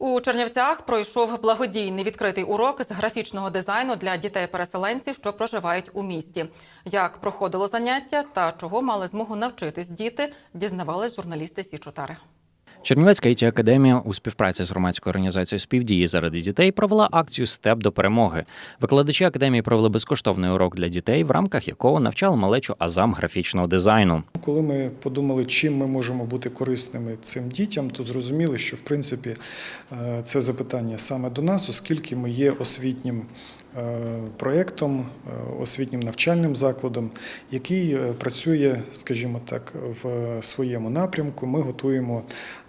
У Чернівцях пройшов благодійний відкритий урок з графічного дизайну для дітей-переселенців, що проживають у місті. Як проходило заняття та чого мали змогу навчитись діти, дізнавались журналісти Сі Чотари. Чернівецька іт академія у співпраці з громадською організацією співдії заради дітей провела акцію Степ до перемоги. Викладачі академії провели безкоштовний урок для дітей, в рамках якого навчали малечу азам графічного дизайну. Коли ми подумали, чим ми можемо бути корисними цим дітям, то зрозуміли, що в принципі е, це запитання саме до нас, оскільки ми є освітнім проєктом, е, освітнім навчальним закладом, який е, працює, скажімо так, в своєму напрямку. Ми готуємо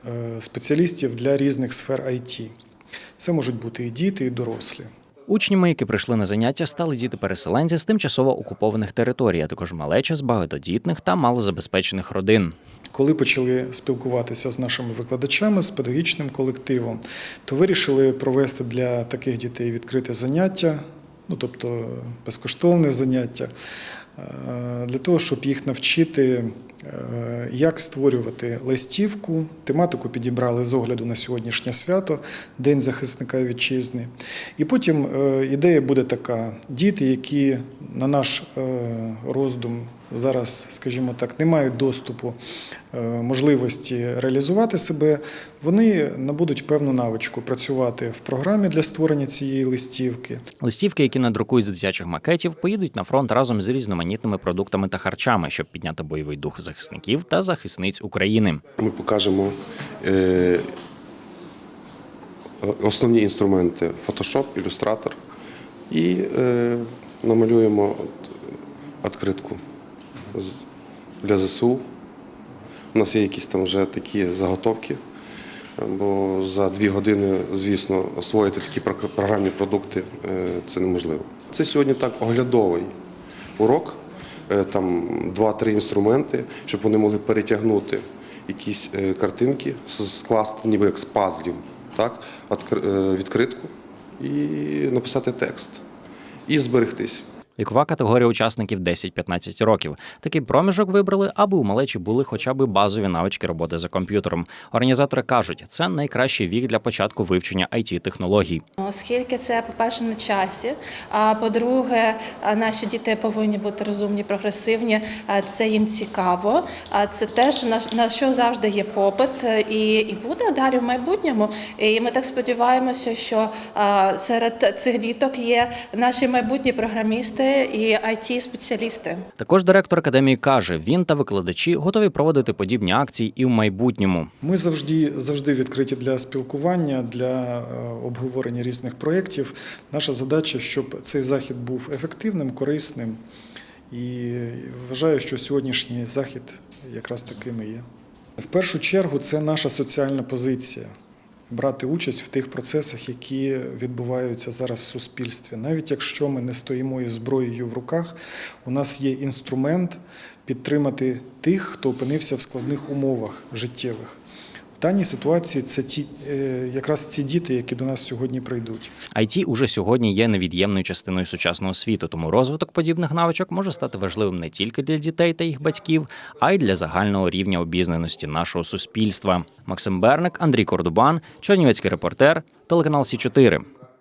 е, спеціалістів для різних сфер IT. Це можуть бути і діти, і дорослі. Учнями, які прийшли на заняття, стали діти-переселенці з тимчасово окупованих територій, а також малеча з багатодітних та малозабезпечених родин. Коли почали спілкуватися з нашими викладачами, з педагогічним колективом, то вирішили провести для таких дітей відкрите заняття, ну тобто безкоштовне заняття, е, для того, щоб їх навчити, е, як створювати листівку. Тематику підібрали з огляду на сьогоднішнє свято, День захисника вітчизни. І потім е, ідея буде така: діти, які на наш роздум зараз, скажімо так, не мають доступу е, можливості реалізувати себе, вони набудуть певну навичку працювати в програмі для створення цієї листівки. Листівки, які надрукують з дитячих макетів, поїдуть на фронт разом з різноманітними продуктами та харчами, щоб підняти бойовий дух захисників та захисниць України. Ми покажемо е, основні інструменти Photoshop, ілюстратор і е, намалюємо відкритку для ЗСУ. У нас є якісь там вже такі заготовки, бо за дві години, звісно, освоїти такі про- програмні продукти е, це неможливо. Це сьогодні так оглядовий урок, е, там два-три інструменти, щоб вони могли перетягнути якісь е, картинки, скласти ніби як з пазлів, так? Відкритку і написати текст, і зберегтись. Вікова категорія учасників 10-15 років. Такий проміжок вибрали, аби у малечі були хоча б базові навички роботи за комп'ютером. Організатори кажуть, це найкращий вік для початку вивчення it технологій Оскільки це, по-перше, на часі. А по-друге, наші діти повинні бути розумні, прогресивні. Це їм цікаво. А це теж на, на що завжди є попит е, і, і буде далі в майбутньому. І ми так сподіваємося, що серед цих діток є наші майбутні програмісти і it спеціалісти Також директор академії каже, він та викладачі готові проводити подібні акції і в майбутньому. Ми завжди, завжди відкриті для спілкування, для е, обговорення різних проєктів. Наша задача, щоб цей захід був ефективним, корисним. І вважаю, що сьогоднішній захід якраз таким і є. В першу чергу це наша соціальна позиція. Брати участь в тих процесах, які відбуваються зараз в суспільстві. Навіть якщо ми не стоїмо із зброєю в руках, у нас є інструмент підтримати тих, хто опинився в складних умовах життєвих. В даній ситуації це ті, е, якраз ці діти, які до нас сьогодні прийдуть. IT уже сьогодні є невід'ємною частиною сучасного світу, тому розвиток подібних навичок може стати важливим не тільки для дітей та їх батьків, а й для загального рівня обізнаності нашого суспільства. Максим Берник, Андрій Кордубан, Чернівецький репортер, телеканал Сі 4